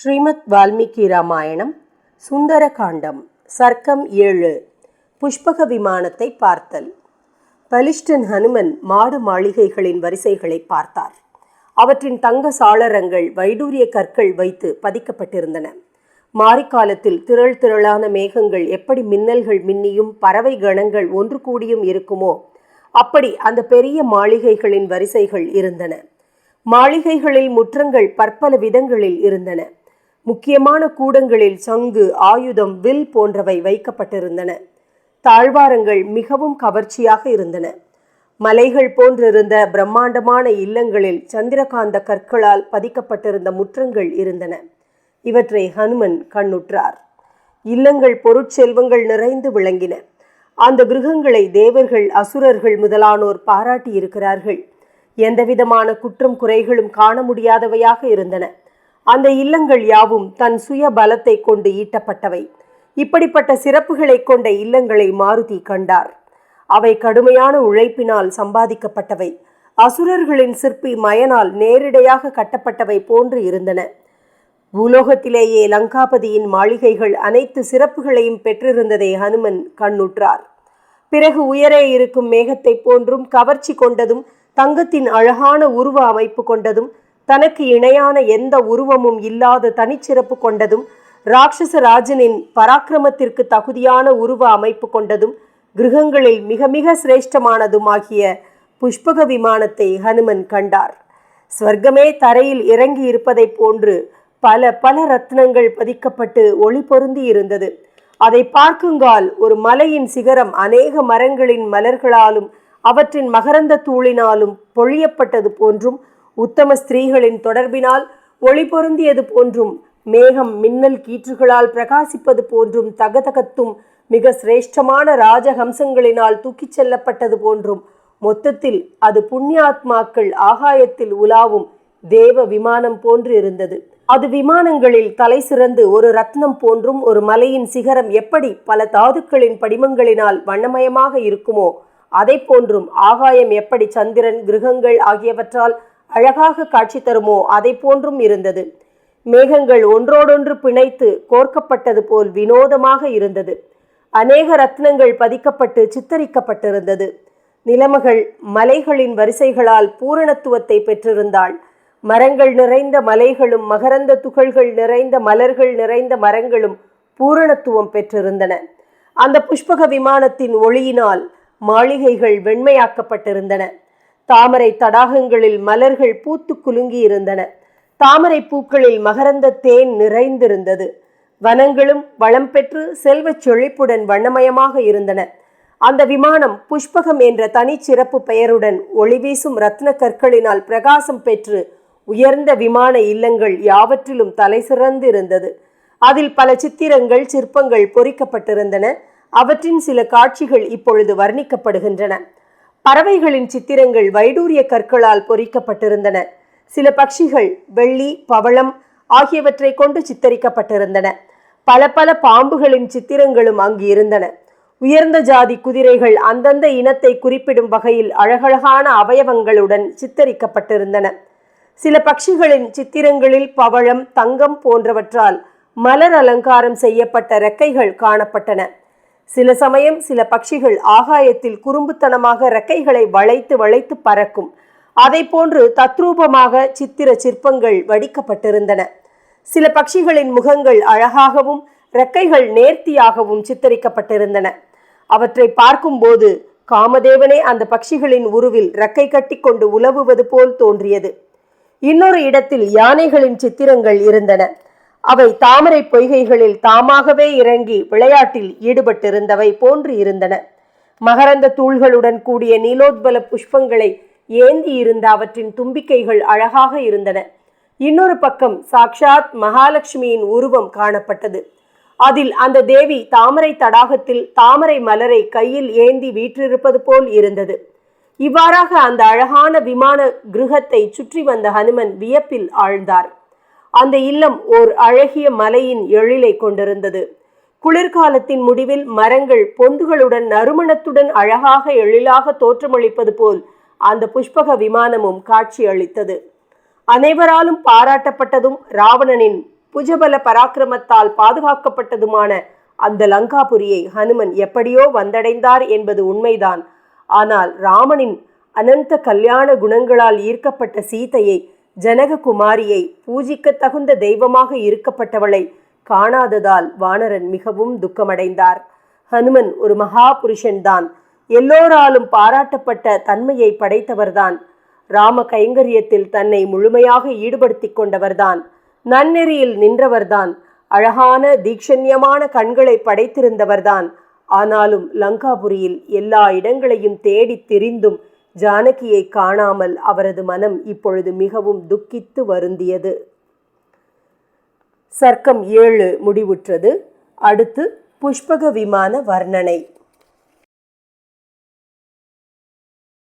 ஸ்ரீமத் வால்மீகி ராமாயணம் சுந்தரகாண்டம் சர்க்கம் ஏழு புஷ்பக விமானத்தை பார்த்தல். பலிஷ்டன் ஹனுமன் மாடு மாளிகைகளின் வரிசைகளை பார்த்தார். அவற்றின் தங்க சாளரங்கள் வைடூரிய கற்கள் வைத்து பதிக்கப்பட்டிருந்தன. மாரிக்காலத்தில் திரள் திரளான மேகங்கள் எப்படி மின்னல்கள் மின்னியும் பறவை கணங்கள் ஒன்று கூடியும் இருக்குமோ அப்படி அந்த பெரிய மாளிகைகளின் வரிசைகள் இருந்தன. மாளிகைகளில் முற்றங்கள் பற்பல விதங்களில் இருந்தன. முக்கியமான கூடங்களில் சங்கு ஆயுதம் வில் போன்றவை வைக்கப்பட்டிருந்தன. தாழ்வாரங்கள் மிகவும் கவர்ச்சியாக இருந்தன. மலைகள் போன்றிருந்த பிரம்மாண்டமான இல்லங்களில் சந்திரகாந்த கற்களால் பதிக்கப்பட்டிருந்த முற்றங்கள் இருந்தன. இவற்றை ஹனுமன் கண்ணுற்றார். இல்லங்கள் பொருட்செல்வங்கள் நிறைந்து விளங்கின. அந்த கிருகங்களை தேவர்கள் அசுரர்கள் முதலானோர் பாராட்டியிருக்கிறார்கள். எந்தவிதமான குற்றம் குறைகளும் காண முடியாதவையாக இருந்தன. அந்த இல்லங்கள் யாவும் தன் சுய பலத்தை கொண்டு ஈட்டப்பட்டவை. இப்படிப்பட்ட சிறப்புகளை கொண்ட இல்லங்களை மாருதி கண்டார். அவை கடுமையான உழைப்பினால் சம்பாதிக்கப்பட்டவை. அசுரர்களின் சிற்பி மயனால் நேரிடையாக கட்டப்பட்டவை போன்று இருந்தன. பூலோகத்திலேயே லங்காபதியின் மாளிகைகள் அனைத்து சிறப்புகளையும் பெற்றிருந்ததை ஹனுமன் கண்ணுற்றார். பிறகு உயரே இருக்கும் மேகத்தைப் போன்றும் கவர்ச்சி கொண்டதும் தங்கத்தின் அழகான உருவ அமைப்பு கொண்டதும் தனக்கு இணையான எந்த உருவமும் இல்லாத தனிச்சிறப்பு கொண்டதும் ராட்சச ராஜனின் பராக்கிரமத்திற்கு தகுதியான உருவ அமைப்பு கொண்டதும் கிரகங்களில் மிக மிக சிரேஷ்டமானதுமாகிய புஷ்பக விமானத்தை ஹனுமன் கண்டார். ஸ்வர்க்கமே தரையில் இறங்கி இருப்பதைப் போன்று பல பல ரத்னங்கள் பதிக்கப்பட்டு ஒளி பொருந்தி இருந்தது. அதை பார்க்குங்கால் ஒரு மலையின் சிகரம் அநேக மரங்களின் மலர்களாலும் அவற்றின் மகரந்த தூளினாலும் பொழியப்பட்டது போன்றும் உத்தம ஸ்திரீகளின் தொடர்பினால் ஒளி பொருந்தியது போன்றும் மேகம் மின்னல் கீற்றுகளால் பிரகாசிப்பது போன்றும் தகதகத்தும் மிக சிரேஷ்டமான ராஜஹம்சங்களினால் தூக்கிச் செல்லப்பட்டது போன்றும் மொத்தத்தில் அது புண்ணியாத்மாக்கள் ஆகாயத்தில் உலாவும் தேவ விமானம் போன்று இருந்தது. அது விமானங்களில் தலை சிறந்து ஒரு ரத்னம் போன்றும் ஒரு மலையின் சிகரம் எப்படி பல தாதுக்களின் படிமங்களினால் வண்ணமயமாக இருக்குமோ அதை போன்றும் ஆகாயம் எப்படி சந்திரன் கிரகங்கள் ஆகியவற்றால் அழகாக காட்சி தருமோ அதை போன்றும் இருந்தது. மேகங்கள் ஒன்றோடொன்று பிணைத்து கோர்க்கப்பட்டது போல் வினோதமாக இருந்தது. அநேக ரத்னங்கள் பதிக்கப்பட்டு சித்தரிக்கப்பட்டிருந்தது. நிலமகள் மலைகளின் வரிசைகளால் பூரணத்துவத்தை பெற்றிருந்தாள். மரங்கள் நிறைந்த மலைகளும் மகரந்த துகள்கள் நிறைந்த மலர்கள் நிறைந்த மரங்களும் பூரணத்துவம் பெற்றிருந்தன. அந்த புஷ்பக விமானத்தின் ஒளியினால் மாளிகைகள் வெண்மையாக்கப்பட்டிருந்தன. தாமரை தடாகங்களில் மலர்கள் பூத்து குலுங்கி இருந்தன. தாமரை பூக்களில் மகரந்த தேன் நிறைந்திருந்தது. வனங்களும் வளம் பெற்று செல்வச் செழிப்புடன் வண்ணமயமாக இருந்தன. அந்த விமானம் புஷ்பகம் என்ற தனிச்சிறப்பு பெயருடன் ஒளிவீசும் ரத்ன கற்களினால் பிரகாசம் பெற்று உயர்ந்த விமான இல்லங்கள் யாவற்றிலும் தலை சிறந்து இருந்தது அதில் பல சித்திரங்கள் சிற்பங்கள் பொறிக்கப்பட்டிருந்தன. அவற்றின் சில காட்சிகள் இப்பொழுது வர்ணிக்கப்படுகின்றன. பறவைகளின் சித்திரங்கள் வைடூரிய கற்களால் பொறிக்கப்பட்டிருந்தன. சில பட்சிகள் வெள்ளி பவளம் ஆகியவற்றை கொண்டு சித்தரிக்கப்பட்டிருந்தன. பல பல பாம்புகளின் சித்திரங்களும் அங்கு இருந்தன. உயர்ந்த ஜாதி குதிரைகள் அந்தந்த இனத்தை குறிப்பிடும் வகையில் அழகழகான அவயவங்களுடன் சித்தரிக்கப்பட்டிருந்தன. சில பட்சிகளின் சித்திரங்களில் பவழம் தங்கம் போன்றவற்றால் மலர் அலங்காரம் செய்யப்பட்ட ரெக்கைகள் காணப்பட்டன. சில சமயம் சில பட்சிகள் ஆகாயத்தில் குறும்புத்தனமாக ரெக்கைகளை வளைத்து வளைத்து பறக்கும். அதை போன்று தத்ரூபமாக சித்திர சிற்பங்கள் வடிக்கப்பட்டிருந்தன. சில பட்சிகளின் முகங்கள் அழகாகவும் ரெக்கைகள் நேர்த்தியாகவும் சித்தரிக்கப்பட்டிருந்தன. அவற்றை பார்க்கும்போது காமதேவனே அந்த பட்சிகளின் உருவில் ரெக்கை கட்டி கொண்டு உலவுவது போல் தோன்றியது. இன்னொரு இடத்தில் யானைகளின் சித்திரங்கள் இருந்தன. அவை தாமரை பொய்கைகளில் தாமாகவே இறங்கி விளையாட்டில் ஈடுபட்டிருந்தவை போன்று இருந்தன. மகரந்த தூள்களுடன் கூடிய நீலோத்பல புஷ்பங்களை ஏந்தி இருந்த அவற்றின் தும்பிக்கைகள் அழகாக இருந்தன. இன்னொரு பக்கம் சாக்ஷாத் மகாலட்சுமியின் உருவம் காணப்பட்டது. அதில் அந்த தேவி தாமரை தடாகத்தில் தாமரை மலரை கையில் ஏந்தி வீற்றிருப்பது போல் இருந்தது. இவ்வாறாக அந்த அழகான விமான கிருகத்தை சுற்றி வந்த ஹனுமன் வியப்பில் ஆழ்ந்தார். அந்த இல்லம் ஓர் அழகிய மலையின் எழிலை கொண்டிருந்தது. குளிர்காலத்தின் முடிவில் மரங்கள் பொந்துகளுடன் நறுமணத்துடன் அழகாக எழிலாக தோற்றமளிப்பது போல் அந்த புஷ்பக விமானமும் காட்சி அளித்தது அனைவராலும் பாராட்டப்பட்டதும் ராவணனின் புஜபல பராக்கிரமத்தால் பாதுகாக்கப்பட்டதுமான அந்த லங்காபுரியை ஹனுமன் எப்படியோ வந்தடைந்தார் என்பது உண்மைதான். ஆனால் ராமனின் அனந்த கல்யாண குணங்களால் ஈர்க்கப்பட்ட சீதையை ஜனககுமாரியை பூஜிக்க தகுந்த தெய்வமாக இருக்கப்பட்டவளை காணாததால் வானரன் மிகவும் துக்கமடைந்தார். ஹனுமன் ஒரு மகா புருஷன்தான் எல்லோராலும் பாராட்டப்பட்ட தன்மையை படைத்தவர்தான். ராம கைங்கரியத்தில் தன்னை முழுமையாக ஈடுபடுத்திக் கொண்டவர்தான். நன்னெறியில் நின்றவர்தான். அழகான தீக்ஷண்யமான கண்களை படைத்திருந்தவர்தான். ஆனாலும் லங்காபுரியில் எல்லா இடங்களையும் தேடித் திரிந்தும் ஜானகியை காணாமல் அவரது மனம் இப்பொழுது மிகவும் துக்கித்து வருந்தியது. சர்க்கம் ஏழு முடிவுற்றது. அடுத்து புஷ்பக விமான வர்ணனை.